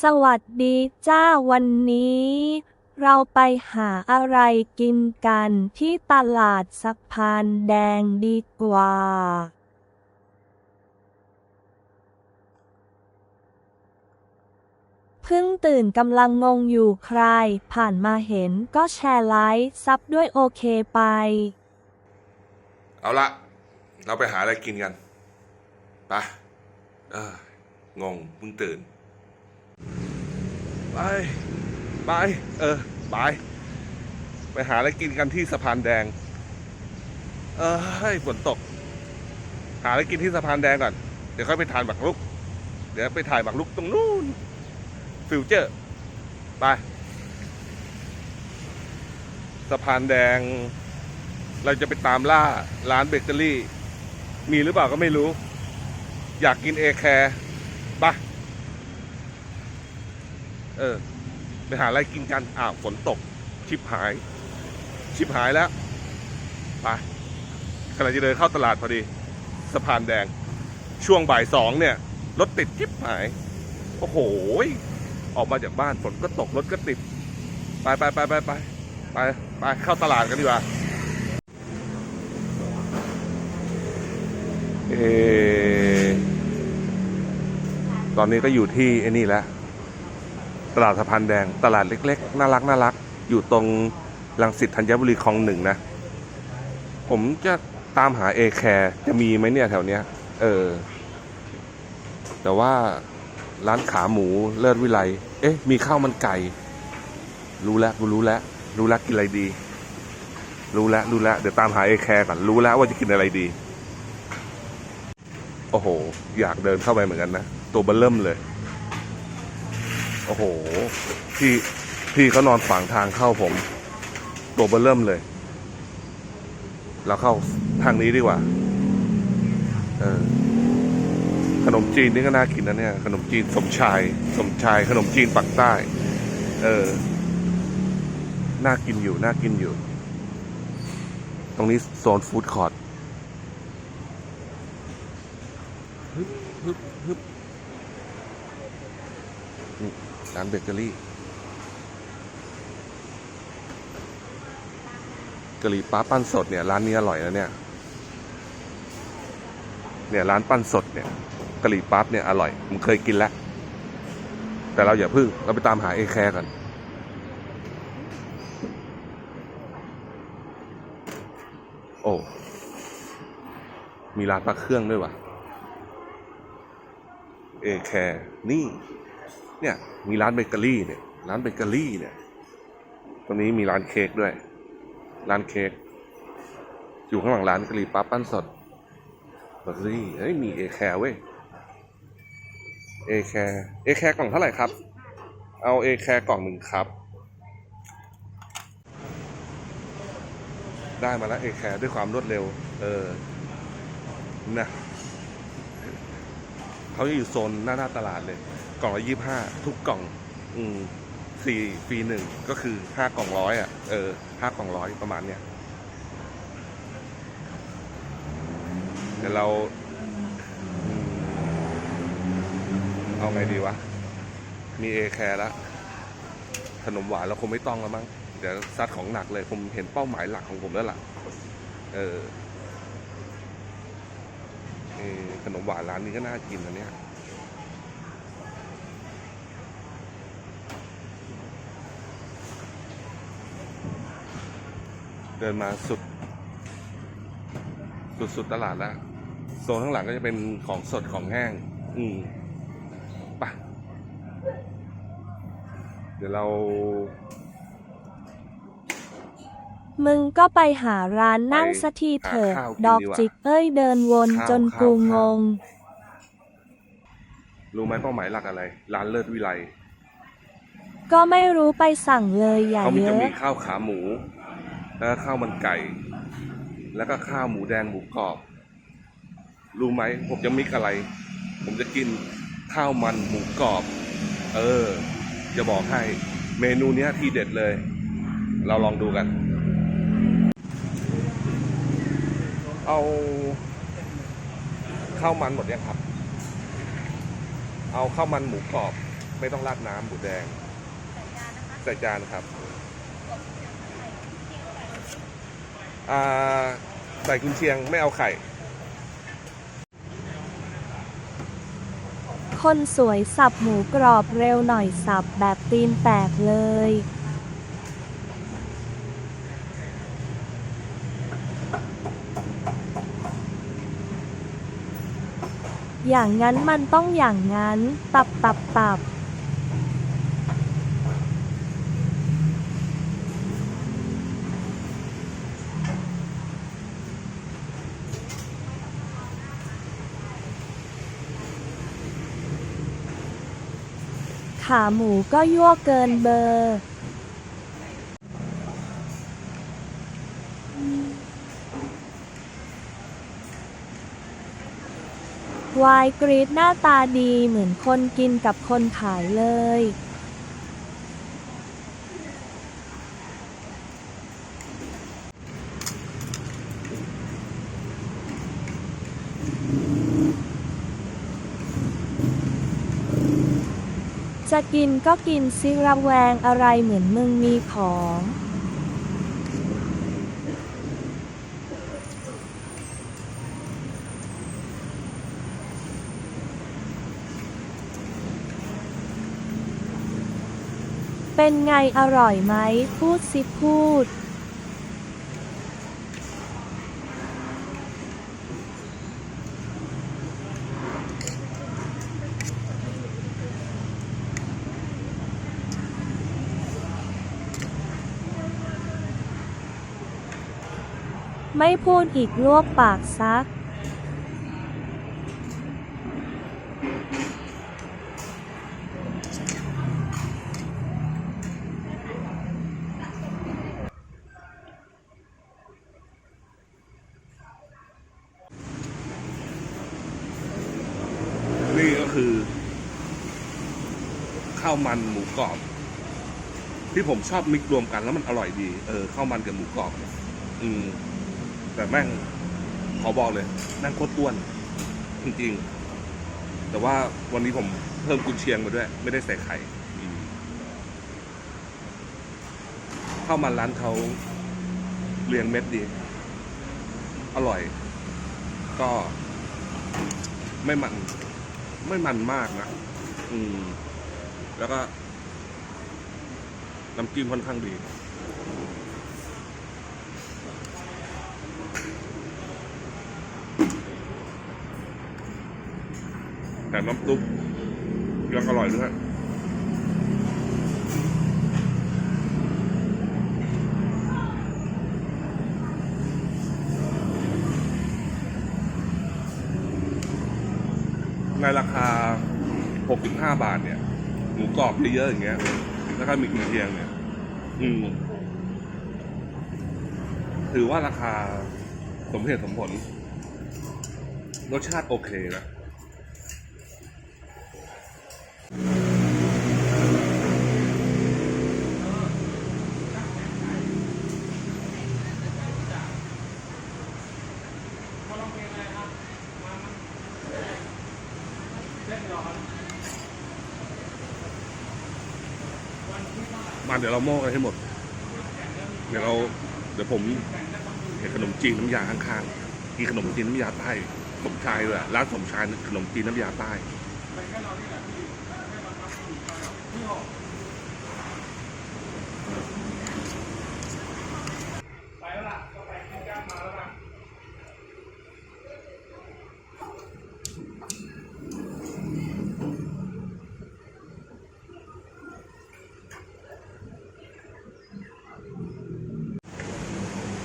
สวัสดีจ้าวันนี้ เราไปหาอะไรกินกันที่ตลาดสะพานแดงดีกว่า เพิ่งตื่นกำลังงงอยู่ใคร ผ่านมาเห็นก็แชร์ไลค์ซับด้วยโอเคไป เอาละเราไปหาอะไรกินกันไปเอองงเพิ่งตื่น ไป ไป เออ ไป ไปหาอะไรกินกันที่สะพานแดง เออให้ฝนตก หาอะไรกินที่สะพานแดงก่อน เดี๋ยวค่อยไปทานหมักลุก เดี๋ยวไปถ่ายหมักลุกตรงนู้น ฟิวเจอร์ ไป สะพานแดง เราจะไปตามล่าร้านเบเกอรี่ มีหรือเปล่าก็ไม่รู้ อยากกินเอแคร์ปะ เออ ไปหาอะไรกินกันอ้าวฝนตก ชิบหาย ชิบหายแล้วไปกำลังจะเดินเข้าตลาดพอดี สะพานแดง ช่วงบ่ายสองเนี่ย รถติดชิบหาย โอ้โห ออกมาจากบ้านฝนก็ตกรถก็ติด ไปไปไปไปไปไปไปเข้าตลาดกันดีกว่าเออตอนนี้ก็อยู่ที่ไอ้นี่แหละ ตลาดสะพานแดง ตลาดเล็กๆ น่ารักน่ารัก อยู่ตรงลังสิตธัญบุรีคลองหนึ่งนะ ผมจะตามหาเอแคร์จะมีไหมเนี่ยแถวเนี้ย เออ แต่ว่าร้านขาหมูเลิศวิไล เอ๊ะ มีข้าวมันไก่ รู้แล้วกูรู้แล้ว รู้แล้วกินอะไรดี รู้แล้วรู้แล้วเดี๋ยวตามหาเอแคร์ก่อนรู้แล้วว่าจะกินอะไรดี โอ้โห อยากเดินเข้าไปเหมือนกันนะ ตัวเบลเริ่มเลย อ้โห พี่พี่เขานอนขวางทางเข้าผม ตัวเบลเริ่มเลย เราเข้าทางนี้ดีกว่า เออ ขนมจีนนี่ก็น่ากินนะเนี่ย ขนมจีนสมชาย สมชาย ขนมจีนปักใต้ เออ น่ากินอยู่ น่ากินอยู่ ตรงนี้โซนฟู้ดคอร์ท ฮึบฮึบฮึบนี่ร้าน เบเกอรี่กะหรี่ปั๊บปั้นสดเนี่ยร้านนี้อร่อยนะเนี่ย เนี่ยร้านปั้นสดเนี่ยกะหรี่ปั๊บเนี่ยอร่อยผมเคยกินแล้ว แต่เราอย่าพึ่งเราไปตามหาเอแคร์ก่อนโอ้มีร้านปลาเครื่องด้วยว่ะเอแคร์นี่ เนี่ยมีร้านเบเกอรี่เนี่ยร้านเบเกอรี่เนี่ยตรงนี้มีร้านเค้กด้วย ร้านเค้กอยู่ข้างหลังร้านกะหรี่ปั๊บปั้นสดเบเกอรี่เฮ้ยมีเอแคร์เว้ยเอแคร์เอแคร์กล่องเท่าไหร่ครับ เอาเอแคร์กล่องหนึ่งครับ ได้มาแล้วเอแคร์ด้วยความรวดเร็ว เออนะเขาจะอยู่โซนหน้าหน้าตลาดเลย กล่องละยี่ห้าทุกกล่อง อืมสี่ฟรีหนึ่งก็คือห้ากล่องร้อยอะเออห้ากล่องร้อยประมาณเนี้ยเดี๋ยวเรา เอาไงดีวะ มีเอแคร์ล้วขนมหวานเราคงไม่ต้องแล้วมั้งเดี๋ยวซัดของหนักเลย ผมเห็นเป้าหมายหลักของผมแล้วล่ะ เออเอ่อขนมหวานร้านนี้ก็น่ากินนะเนี่ย เดินมาสุด สุดสุดตลาดแล้วโซนข้างหลังก็จะเป็นของสดของแห้ง อืมไปะเดี๋ยวเรา มึงก็ไปหาร้านนั่งสักทีเถอะหาข้าวกินดอกดีกว่าจิกเอ้ยเดินวนข้าวจนข้าวกูงข้าว ง รู้ไหมเป้าหมายหลักอะไร ร้านเลิศวิไลก็ไม่รู้ไปสั่งเลยอย่าเขามีเยจะอะ มีข้าวขาหมู แล้วก็ข้าวมันไก่ แล้วก็ข้าวหมูแดงหมูกรอบ รู้ไหมผมจะมิกอะไร ผมจะกินข้าวมันหมูกรอบ เออ จะบอกให้เมนูเนี้ยทีเด็ดเลย เราลองดูกัน เอาข้าวมันหมดยังครับ เอาข้าวมันหมูกรอบ ไม่ต้องราดน้ำหมูแดงใส่จานครับ อ่า ใส่กุนเชียงไม่เอาไข่ คนสวยสับหมูกรอบเร็วหน่อยสับแบบตีนแตกเลย อย่างนั้นมันต้องอย่างนั้น ตับตับตับ ขาหมูก็ยั่วเกินเบอร์วายกรีดหน้าตาดีเหมือนคนกินกับคนขายเลย จะกินก็กินซิระแวงอะไรเหมือนมึงมีของเป็นไงอร่อยไหม พูดสิพูด ไม่พูดอีกลวกปากซัก นี่ก็คือข้าวมันหมูกรอบ ที่ผมชอบมิกรวมกันแล้วมันอร่อยดี เออข้าวมันกับหมูกรอบ อืม แต่แม่งขอบอกเลยแม่งโคตรอ้วนจริงๆ แต่ว่าวันนี้ผมเพิ่มกุนเชียงมาด้วย ไม่ได้ใส่ไข่ข้าวมันร้านเขาเรียงเม็ดดี อร่อย ก็ ไม่มัน ไม่มันมากนะอืม แล้วก็น้ำจิ้มค่อนข้างดี น้ำซุปยังอร่อยด้วยในราคา 65 บาทเนี่ย หมูกรอบเยอะๆอย่างเงี้ย แล้วก็มีกุนเชียงเนี่ย อืม ถือว่าราคาสมเหตุสมผล รสชาติโอเคนะ มาเดี๋ยวเราโม่กันให้หมด เดี๋ยวเราเดี๋ยวผมเห็นขนมจีนน้ำยาข้างๆกินขนมจีนน้ำยาใต้สมชายเลยร้านสมชายขนมจีนน้ำยาใต้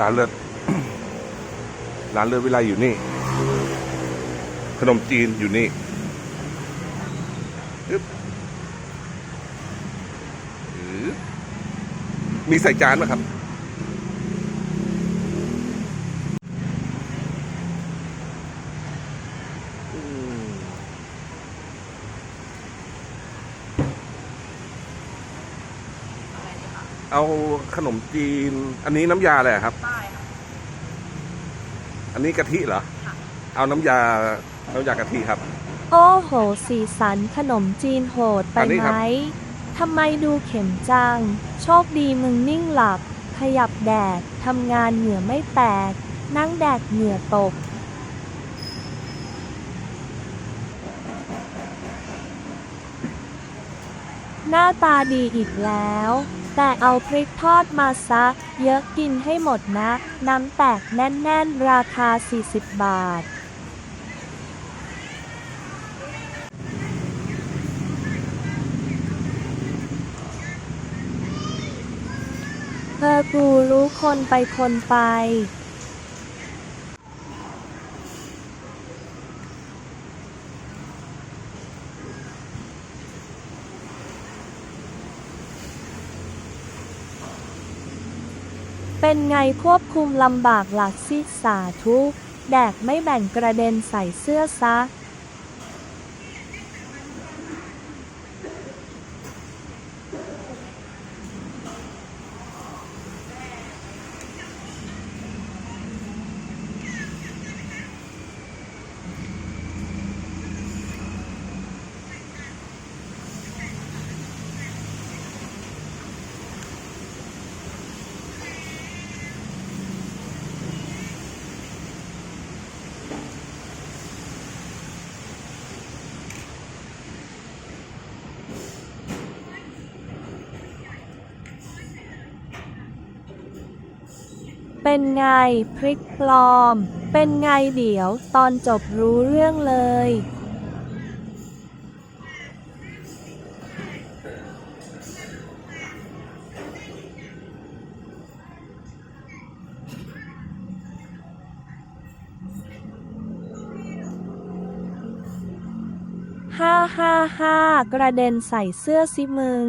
ร้านเลือดร้านเลือดวิไลอยู่นี่ ขนมจีนอยู่นี่อึ๊บอึ๊บ มีใส่จานไหมครับอืมเอาขนมจีน อันนี้น้ำยาอะไรอะครับใต้ค่ะอันนี้กะทิเหรอค่ะเอาน้ำยา น้ำยากะทิครับ โอ้โห สีสันขนมจีนโหดไปอันนี้ไหคมรับ ทำไมดูเข็มจัง โชคดีมึงนิ่งหลับ ขยับแดด ทำงานเหงื่อไม่แตก นั่งแดดเหงื่อตก หน้าตาดีอีกแล้ว แต่เอาพริกทอดมาซะ เยอะกินให้หมดนะ น้ำแตกแน่น ๆ ราคา 40 บาท เธอกูรู้คนไปคนไปเป็นไงควบคุมลำบากหลักสิสาทุ แดกไม่แบ่งกระเด็นใส่เสื้อซะ เป็นไงพริกปลอม เป็นไงเดี๋ยวตอนจบรู้เรื่องเลยห้าห้าห้ากระเด็นใส่เสื้อสิมึง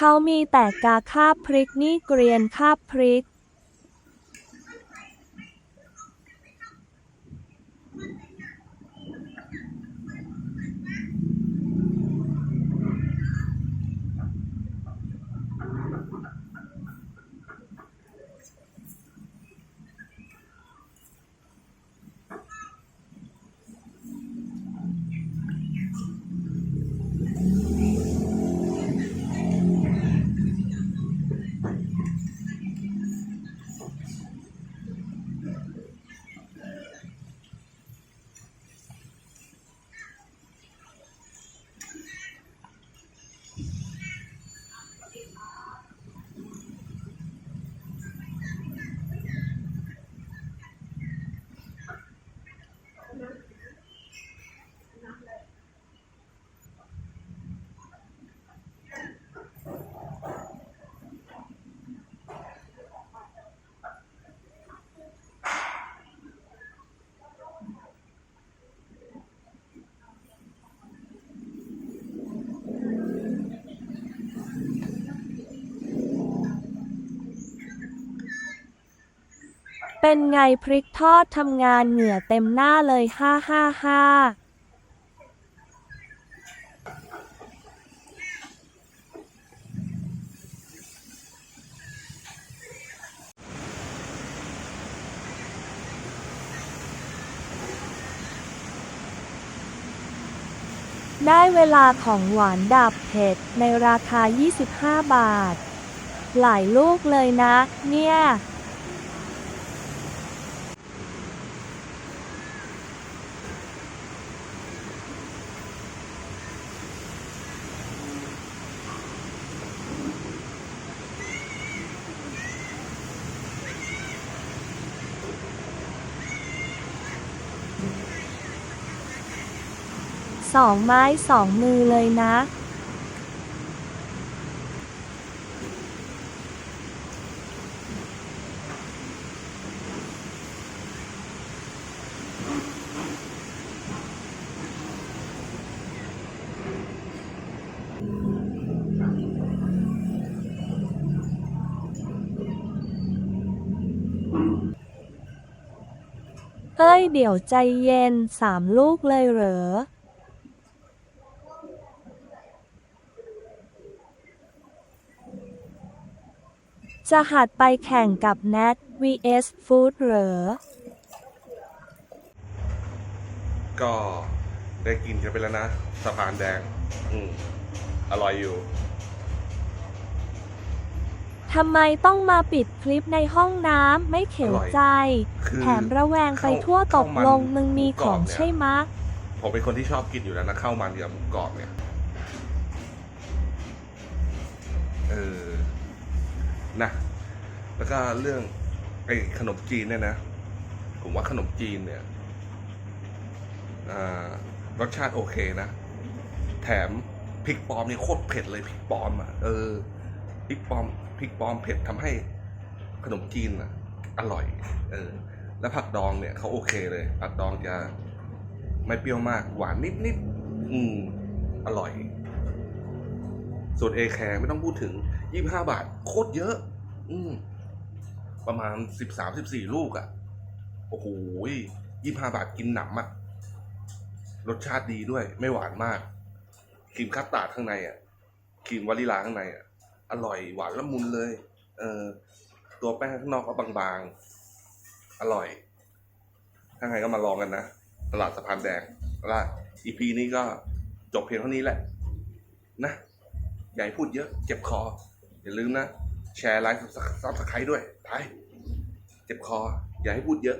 เขามีแต่กาคาบพริกนี่เกรียนคาบพริก เป็นไงพริกทอดทำงานเหงื่อเต็มหน้าเลยห้าห้าห้าได้เวลาของหวานดับเผ็ดในราคา 25 บาท หลายลูกเลยนะ เนี่ย องไม้สองมือเลยนะเฮ้ยเดี๋ยวใจเย็นสามลูกเลยเหรอ จะหัดไปแข่งกับแนท vs Food เหรอ ก็ได้กินกันไปแล้วนะ สะพานแดง อืมอร่อยอยู่ ทำไมต้องมาปิดคลิปในห้องน้ำไม่เข็วใจ คือแถมระแวงไปทั่วตกลงมึงมีของใช่มะ ผมเป็นคนที่ชอบกินอยู่แล้วนะข้าวมันกับหมูกรอบเนี่ย เออ นะแล้วก็เรื่องไอ้ขนมจีนเนี่ยนะ ผมว่าขนมจีนเนี่ยรสชาติโอเคนะ แถมพริกปลอมนี่โคตรเผ็ดเลยพริกปลอมอะเออพริกปลอมพริกปลอมเผ็ดทำให้ขนมจีนอะ อร่อย เออ แล้วผักดองเนี่ยเขาโอเคเลยผักดองจะไม่เปรี้ยวมากหวานนิดนิดๆอืมอร่อย ส่วนเอแคร์ไม่ต้องพูดถึง ยี่ห้าบาท โคตรเยอะ อืมประมาณสิบสามสิบสี่ลูกอะ่ะ โอ้โหยี่ห้าบาทกินหนำอะ่ะ รสชาติดีด้วย ไม่หวานมากครีมคัสตาร์ดข้างในอะ่ะครีมวานิลาข้างในอะ่ะ อร่อยหวานละมุนเลย เออตัวแป้งข้างนอกก็บางๆ อร่อย ถ้าไงก็มาลองกันนะ ตลาดสะพานแดงและอีพีนี้ก็จบเพียงเท่านี้แหละ นะ ให้พูดเยอะ เจ็บคอ อย่าลืมนะ แชร์ไลค์ซับสไครต์ด้วย ไป เจ็บคอ อย่าให้พูดเยอะ